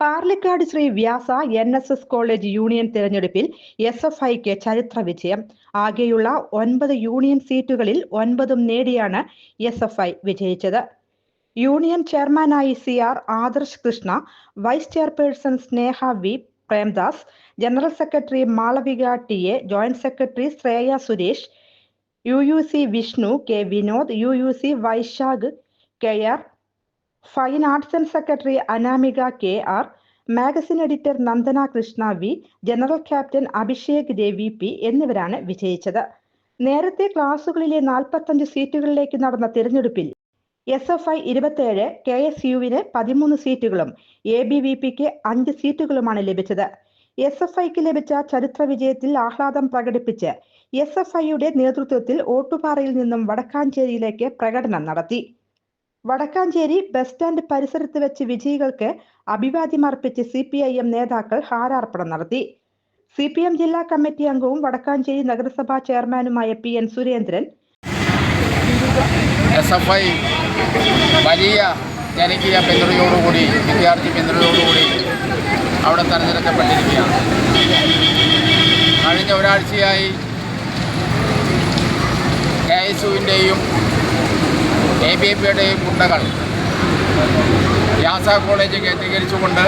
Parlikkad Sri Vyasa N S S college union തിരഞ്ഞെടുപ്പിൽ S F ഐക്ക് ചരിത്ര വിജയം. ആകെയുള്ള ഒൻപത് യൂണിയൻ സീറ്റുകളിൽ ഒൻപതും നേടിയാണ് എസ് എഫ് ഐ വിജയിച്ചത്. യൂണിയൻ ചെയർമാനായി C R Adarsh Krishna vice chairperson Sneha V Premdas general secretary Malavika T A joint secretary Shreya Suresh U U C Vishnu K Vinod U U C Vaishakh K R fine arts and secretary Anamika K R magazine editor Nandana Krishna V general captain Abhishek Ravi P എന്നിവരാണ് വിജയിച്ചത്. നേരത്തെ ക്ലാസുകളിലെ നാൽപ്പത്തഞ്ച് സീറ്റുകളിലേക്ക് നടന്ന തിരഞ്ഞെടുപ്പിൽ S F I ഇരുപത്തേഴ് K S യുവിന് പതിമൂന്ന് സീറ്റുകളും എ ബി വി പിക്ക് അഞ്ച് സീറ്റുകളുമാണ് ലഭിച്ചത്. എസ് എഫ് ഐക്ക് ലഭിച്ച ചരിത്ര വിജയത്തിൽ ആഹ്ലാദം പ്രകടിപ്പിച്ച് എസ് എഫ് ഐയുടെ നേതൃത്വത്തിൽ ഓട്ടുപാറയിൽ നിന്നും വടക്കാഞ്ചേരിയിലേക്ക് പ്രകടനം നടത്തി. വടക്കാഞ്ചേരി ബസ് സ്റ്റാൻഡ് പരിസരത്ത് വെച്ച് വിജയികൾക്ക് അഭിവാദ്യം അർപ്പിച്ച് സി പി ഐ എം നേതാക്കൾ ഹാരാർപ്പണം നടത്തി. സി പി എം ജില്ലാ കമ്മിറ്റി അംഗവും വടക്കാഞ്ചേരി നഗരസഭാ ചെയർമാനുമായ P N Surendran. S F I വലിയ ജനകീയ പിന്തുണയോടുകൂടി വിദ്യാർത്ഥി പിന്തുണയോടുകൂടി അവിടെ തെരഞ്ഞെടുക്കപ്പെട്ടിരിക്കുകയാണ്. കഴിഞ്ഞ ഒരാഴ്ചയായി കെ എസ് യുവിന്റെയും എ ബി പിയുടെയും ഗുണ്ടകൾ യാസ കോളേജ് കേന്ദ്രീകരിച്ചുകൊണ്ട്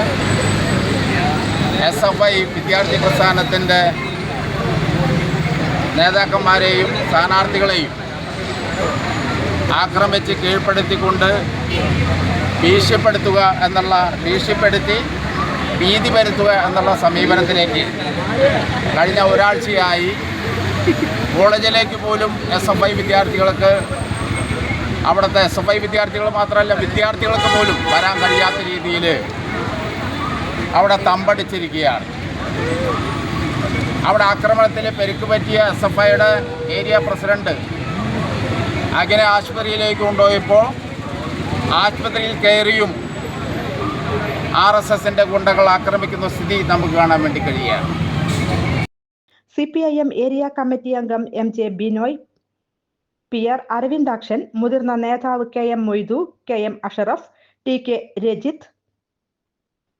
എസ് എഫ് ഐ വിദ്യാർത്ഥി പ്രസ്ഥാനത്തിന്റെ നേതാക്കന്മാരെയും സ്ഥാനാർത്ഥികളെയും ആക്രമിച്ച് കീഴ്പ്പെടുത്തിക്കൊണ്ട് ഭീഷ്യപ്പെടുത്തുക എന്നുള്ള ഭീഷ്യപ്പെടുത്തി ഭീതി വരുത്തുക എന്നുള്ള സമീപനത്തിലേക്ക് കഴിഞ്ഞ ഒരാഴ്ചയായി കോളേജിലേക്ക് പോലും എസ് എഫ് ഐ വിദ്യാർത്ഥികൾക്ക് അവിടുത്തെ എസ് എഫ് ഐ വിദ്യാർത്ഥികൾ മാത്രമല്ല വിദ്യാർത്ഥികൾക്ക് പോലും വരാൻ കഴിയാത്ത രീതിയിൽ അവിടെ തമ്പടിച്ചിരിക്കുകയാണ്. അവിടെ ആക്രമണത്തിൽ പെരുക്ക് പറ്റിയ എസ് എഫ് ഐയുടെ ഏരിയ പ്രസിഡന്റ് അങ്ങനെ ആശുപത്രിയിലേക്ക് കൊണ്ടുപോയപ്പോൾ ആശുപത്രിയിൽ കയറിയും ആർ എസ് എസിന്റെ ഗുണ്ടകൾ ആക്രമിക്കുന്ന സ്ഥിതി നമുക്ക് കാണാൻ വേണ്ടി കഴിയുകയാണ്. C P I M area committee അംഗം M J Binoy P R Aravindakshan മുതിർന്ന നേതാവ് K M Moidu K M Ashraf T K Rajith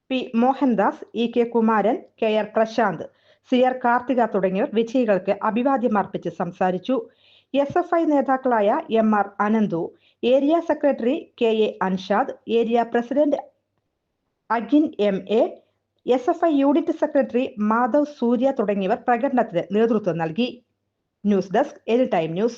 P Mohandas E K Kumaran K R Prashanth C R Karthika തുടങ്ങിയവർ വിജയികൾക്ക് അഭിവാദ്യം അർപ്പിച്ച് സംസാരിച്ചു. S F I നേതാക്കളായ M R Ananthu area secretary K A Anshad area president Agin M A S F I unit secretary Madhav Surya തുടങ്ങിയവർ പ്രകടനത്തിന് നേതൃത്വം നൽകി. News desk any time news.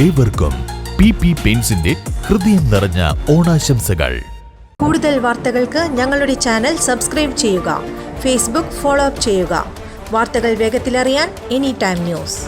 ഏവർക്കും പി പി ഹൃദയം നിറഞ്ഞ ഓണാശംസകൾ. കൂടുതൽ വാർത്തകൾക്ക് ഞങ്ങളുടെ ചാനൽ സബ്സ്ക്രൈബ് ചെയ്യുക ഫേസ്ബുക്ക് ഫോളോ അപ്പ് ചെയ്യുക. വാർത്തകൾ വേഗത്തിലറിയാൻ എനി ടൈം ന്യൂസ്.